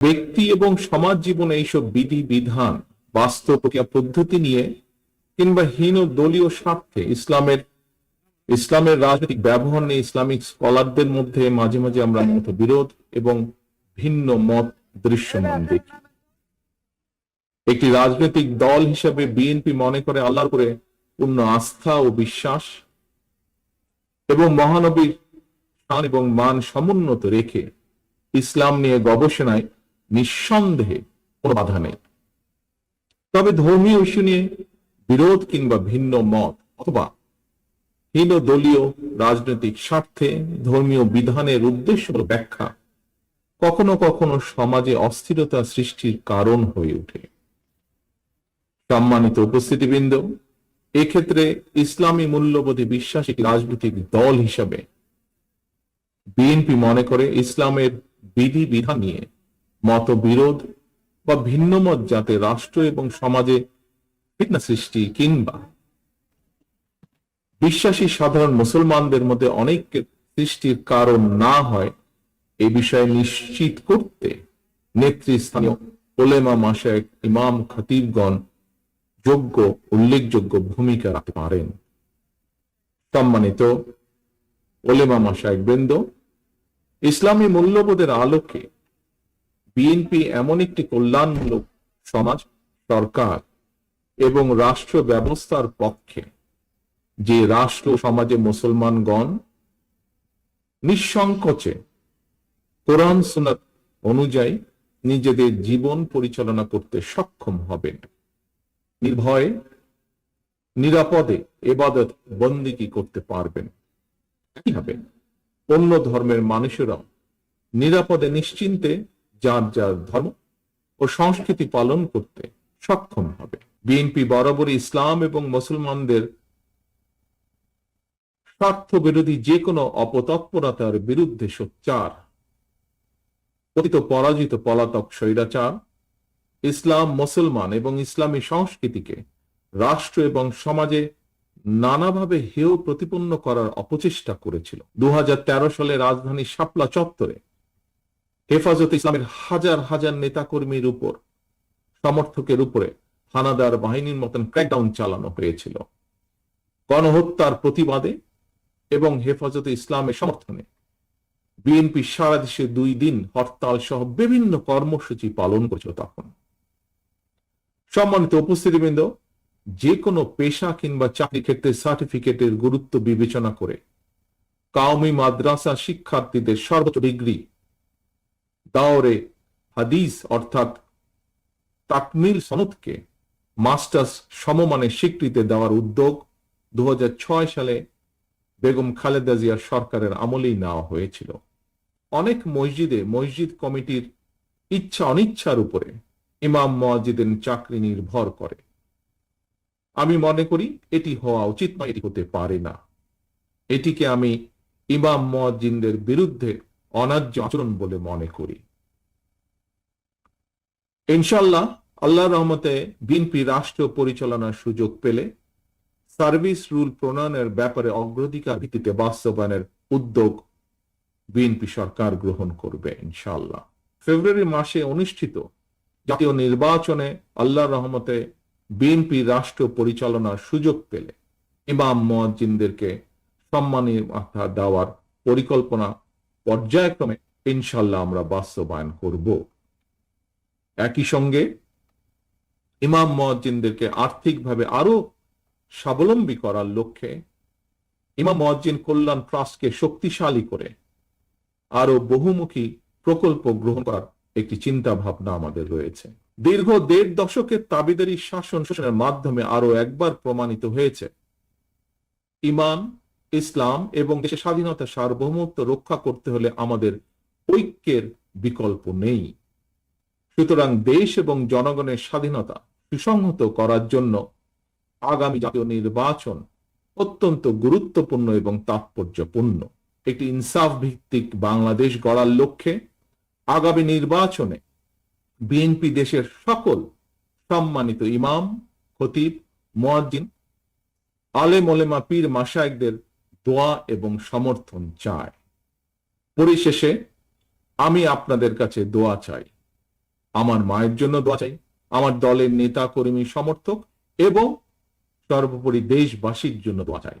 ব্যক্তি এবং সমাজ জীবনে এইসব বিধি, বিধান, বাস্তব পদ্ধতি নিয়ে কিংবা হীন দলীয় স্বার্থে ইসলামের ইসলামের রাজনৈতিক ব্যবহার নিয়ে ইসলামিক স্কলারদের মধ্যে মাঝে মাঝে আমরা বিরোধ এবং ভিন্ন মত দৃশ্যমান দেখি। একটি রাজনৈতিক দল হিসেবে বিএনপি মনে করে আল্লাহর করে পূর্ণ আস্থা ও বিশ্বাস এবং মহানবীর এবং মান সমুন্নত রেখে ইসলাম নিয়ে গবেষণায় নিঃসন্দেহে কোনো বাধা নেই। তবে ধর্মীয় ইস্যু নিয়ে বিরোধ কিংবা ভিন্ন মত অথবা হীন দলীয় রাজনৈতিক স্বার্থে ধর্মীয় বিধানের উদ্দেশ্য ব্যাখ্যা কখনো কখনো সমাজে অস্থিরতা সৃষ্টির কারণ হয়ে ওঠে। সম্মানিত উপস্থিতিবৃন্দ, এক্ষেত্রে ইসলামী মূল্যবোধে বিশ্বাসী রাজনৈতিক দল হিসাবে বিএনপি মনে করে ইসলামের বিধি বিধান নিয়ে মতবিরোধ বা ভিন্ন মত যাতে রাষ্ট্র এবং সমাজে ফিতনা সৃষ্টি কিংবা বিশ্বাসী সাধারণ মুসলমানদের মধ্যে অনেক সৃষ্টির কারণ না হয় এই বিষয়ে নিশ্চিত করতে নেতৃস্থানীয় ওলেমা মাসায়েক ইমাম খতিবগণ যোগ্য, উল্লেখযোগ্য ভূমিকা রাখতে পারেন। সম্মানিত ওলেমা মাসায়েক বৃন্দ, ইসলামী মূল্যবোধের আলোকে বিএনপি এমন একটি কল্যাণমূলক সমাজ, সরকার এবং রাষ্ট্র ব্যবস্থার পক্ষে যে রাষ্ট্র সমাজে মুসলমানগণ নিঃসংকোচে কোরআন সুনাত অনুযায়ী নিজেদের জীবন পরিচালনা করতে সক্ষম হবেন। নির্ভয়ে, নিরাপদে এবাদত বন্দিকি করতে পারবেন? একইভাবে অন্য ধর্মের মানুষেরাও নিরাপদে নিশ্চিন্তে যার যার ধর্ম ও সংস্কৃতি পালন করতে সক্ষম হবে। বিএনপি বরাবরই ইসলাম এবং মুসলমানদের স্বার্থ বিরোধী যে কোনো অপতৎপরতার বিরুদ্ধে সোচ্চার। পতিত পরাজিত পলাতক স্বৈরাচার, ইসলাম মুসলমান এবং ইসলামী সংস্কৃতিকে রাষ্ট্র এবং সমাজে নানাভাবে হেয় প্রতিপন্ন করার অপচেষ্টা করেছিল। দু হাজার তেরো সালে রাজধানী শাপলা চত্বরে হেফাজত ইসলামের হাজার হাজার নেতাকর্মীর উপর, সমর্থকের উপরে হানাদার বাহিনীর মতন ক্র্যাকডাউন চালানো হয়েছিল। গণহত্যার প্রতিবাদে এবং হেফাজতে ইসলামের সমর্থনে বিএনপি সারা দেশে দুই দিন হরতাল সহ বিভিন্ন কর্মসূচি পালন করেছিল তখন। সম্মানিত উপস্থিতিবৃন্দ, যে কোনো পেশা কিংবা চাকরি ক্ষেত্রে সার্টিফিকেটের গুরুত্ব বিবেচনা করে কাউমি মাদ্রাসা শিক্ষার্থীদের সর্বোচ্চ ডিগ্রি দাওরে হাদিস অর্থাৎ তাকমিল সনদকে মাস্টার্স সমমানের স্বীকৃতি দেওয়ার উদ্যোগ দু সালে বেগম খালেদা জিয়ার সরকারের আমলেই নেওয়া হয়েছিল। অনেক মসজিদে মসজিদ কমিটির ইচ্ছা অনিচ্ছার উপরে ইমাম মসজিদের চাকরি নির্ভর করে। আমি মনে করি এটি হওয়া উচিত নয়, এটি হতে পারে না। এটিকে আমি ইমাম মজিনদের বিরুদ্ধে অনার্য আচরণ বলে মনে করি। ইনশাল্লাহ আল্লাহ রহমতে বিএনপি রাষ্ট্র পরিচালনার সুযোগ পেলে সার্ভিস রুল প্রণয়নের ব্যাপারে অগ্রাধিকার ভিত্তিতে বাস্তবায়নের উদ্যোগ বিএনপি সরকার গ্রহণ করবে ইনশাল্লাহ ফেব্রুয়ারি মাসে অনুষ্ঠিত জাতীয় নির্বাচনে আল্লাহ রহমতে বিএনপি রাষ্ট্র পরিচালনার সুযোগ পেলে ইমাম মজিনদেরকে সম্মানী মাথা দেওয়ার পরিকল্পনা পর্যায়ক্রমে ইনশাল্লাহ আমরা বাস্তবায়ন করব। একই সঙ্গে ইমাম মজ্জিনদেরকে আর্থিকভাবে আরও স্বাবলম্বী করার লক্ষ্যে ইমাম মজ্জিন কল্যাণ ট্রাস্টকে শক্তিশালী করে আরও বহুমুখী প্রকল্প গ্রহণ করার একটি চিন্তা ভাবনা আমাদের রয়েছে। দীর্ঘ দেড় দশকের তাবিদারি শাসন শোষণের মাধ্যমে আরও একবার প্রমাণিত হয়েছে ইমান ইসলাম এবং দেশের স্বাধীনতা সার্বভৌমত্ব রক্ষা করতে হলে আমাদের ঐক্যের বিকল্প নেই। সুতরাং দেশ এবং জনগণের স্বাধীনতা সুসংহত করার জন্য আগামী জাতীয় নির্বাচন অত্যন্ত গুরুত্বপূর্ণ এবং তাৎপর্যপূর্ণ। একটি ইনসাফ ভিত্তিক বাংলাদেশ গড়ার লক্ষ্যে আগামী নির্বাচনে বিএনপি দেশের সকল সম্মানিত ইমাম, খতিব, মোয়াজ্জিন, আলেম ওলেমা পীর মাসায়কদের দোয়া এবং সমর্থন চায় পরিশেষে, আমি আপনাদের কাছে দোয়া চাই। আমার মায়ের জন্য দোয়া চাই। আমার দলের নেতা কর্মী সমর্থক এবং সর্বোপরি দেশবাসীর জন্য দোয়া চাই।